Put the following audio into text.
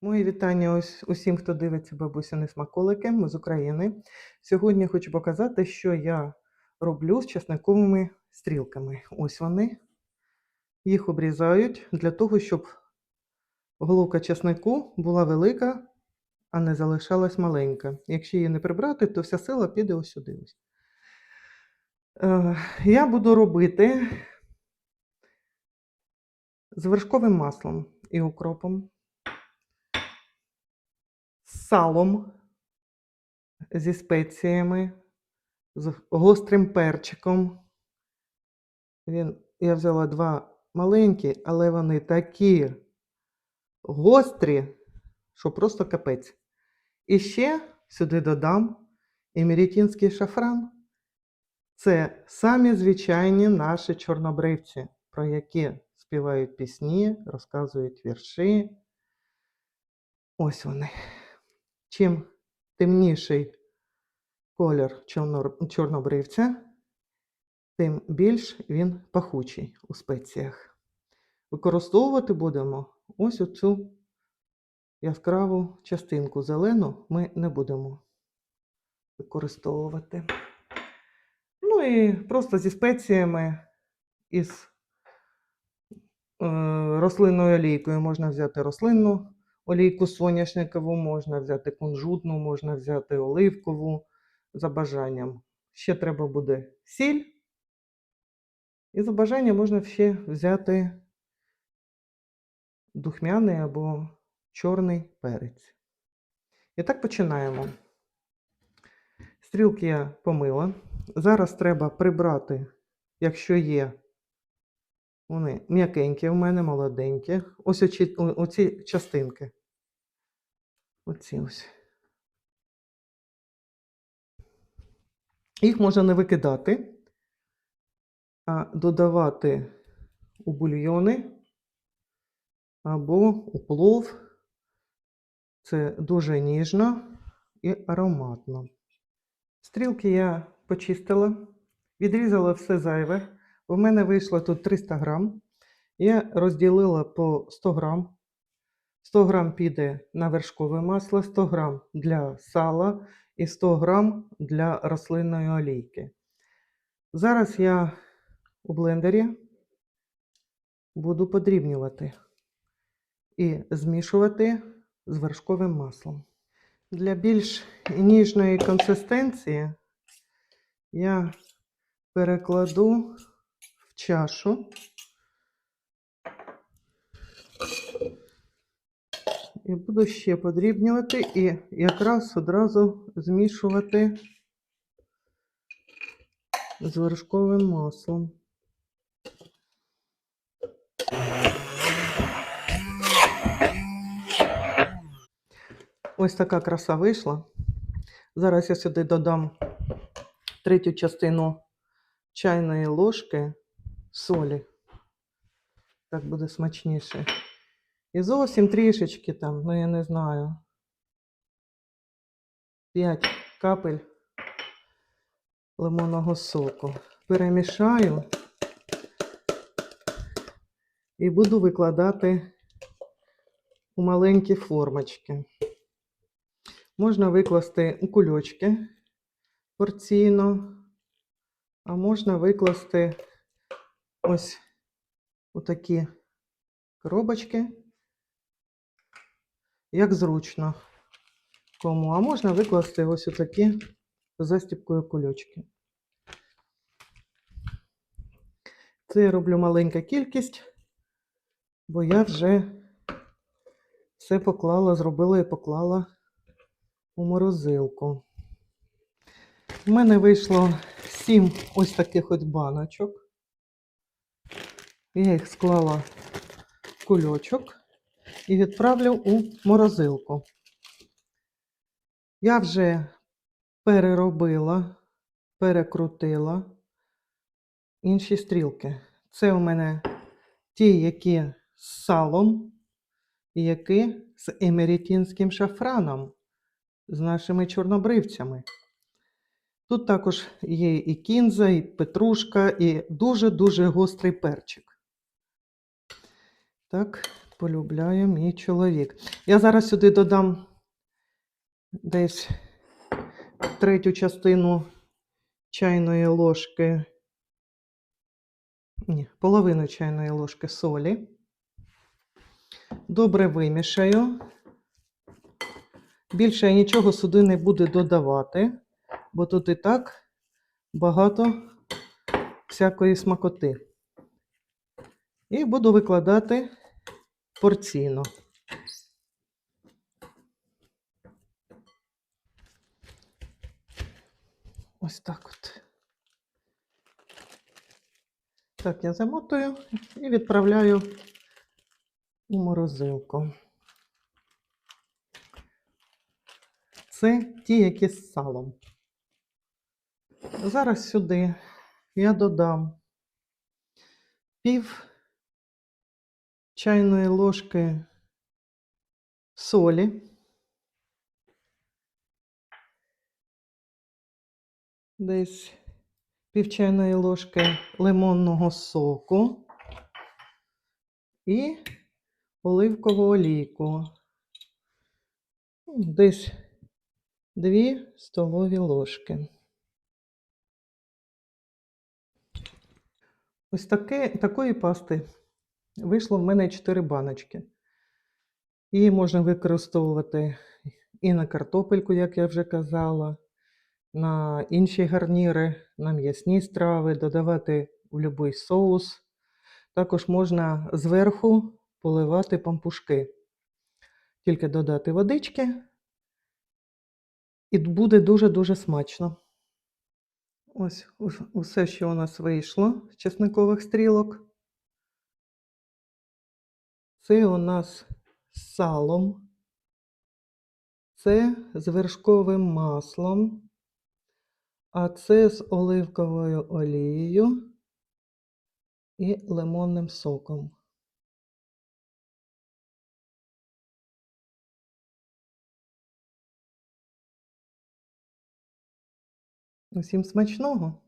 Мої вітання ось усім, хто дивиться бабусіни смаколики. Ми з України. Сьогодні хочу показати, що я роблю з часниковими стрілками. Ось вони. Їх обрізають для того, щоб головка часнику була велика, а не залишалась маленька. Якщо її не прибрати, то вся сила піде ось сюди. Е, Я буду робити з вершковим маслом і укропом салом, зі спеціями, з гострим перчиком. Він, я взяла два маленькі, але вони такі гострі, що просто капець. І ще сюди додам емерітінський шафран. Це самі звичайні наші чорнобривці, про які співають пісні, розказують вірші. Ось вони. Чим темніший колір чорнобривця, тим більш він пахучий у спеціях. Використовувати будемо ось оцю яскраву частинку зелену ми не будемо використовувати. Ну і просто зі спеціями із е, рослинною олійкою можна взяти рослинну олійку соняшникову, можна взяти кунжутну, можна взяти оливкову за бажанням. Ще треба буде сіль. І за бажанням можна ще взяти духмяний або чорний перець. І так починаємо. Стрілки я помила. Зараз треба прибрати, якщо є. Вони м'якенькі в мене, молоденькі. Ось оці, оці частинки. Оці ось. Їх можна не викидати, а додавати у бульйони або у плов. Це дуже ніжно і ароматно. Стрілки я почистила, відрізала все зайве. У мене вийшло тут 300 грам. Я розділила по 100 грам. 100 грам піде на вершкове масло, 100 грам для сала і 100 грам для рослинної олійки. Зараз я у блендері буду подрібнювати і змішувати з вершковим маслом. Для більш ніжної консистенції я перекладу в чашу. І буду ще подрібнювати і якраз одразу змішувати з вершковим маслом. Ось така краса вийшла. Зараз я сюди додам третю частину чайної ложки солі. Так буде смачніше. І зовсім трішечки там, ну я не знаю. 5 капель лимонного соку. Перемішаю і буду викладати у маленькі формочки. Можна викласти у кульочки порційно, а можна викласти ось у такі коробочки, як зручно кому. А можна викласти ось у такі застіпкою кульочки. Це я роблю маленька кількість, бо я вже все поклала, зробила і поклала у морозилку. У мене вийшло 7 ось таких от баночок. Я їх склала в кульочок і відправлю у морозилку. Я вже переробила, перекрутила інші стрілки. Це у мене ті, які з салом, і які з емерітінським шафраном, з нашими чорнобривцями. Тут також є і кінза, і петрушка, і дуже-дуже гострий перчик. Так, полюбляє мій чоловік. Я зараз сюди додам десь третю частину чайної ложки, ні, половину чайної ложки солі. Добре вимішаю. Більше я нічого сюди не буду додавати, бо тут і так багато всякої смакоти. І буду викладати порційно. Ось так от. Так, я замотую і відправляю у морозилку. Це ті, які з салом. Зараз сюди я додам пів чайної ложки солі. Десь пів чайної ложки лимонного соку і оливкову олійку. Ну, Десь 2 столові ложки. Ось таке, такої пасти вийшло в мене 4 баночки. Її можна використовувати і на картопельку, як я вже казала, на інші гарніри, на м'ясні страви, додавати в будь-який соус. Також можна зверху поливати пампушки. Тільки додати водички, і буде дуже-дуже смачно. Ось усе, що у нас вийшло з чесникових стрілок. Це у нас з салом, це з вершковим маслом, а це з оливковою олією і лимонним соком. Усім смачного!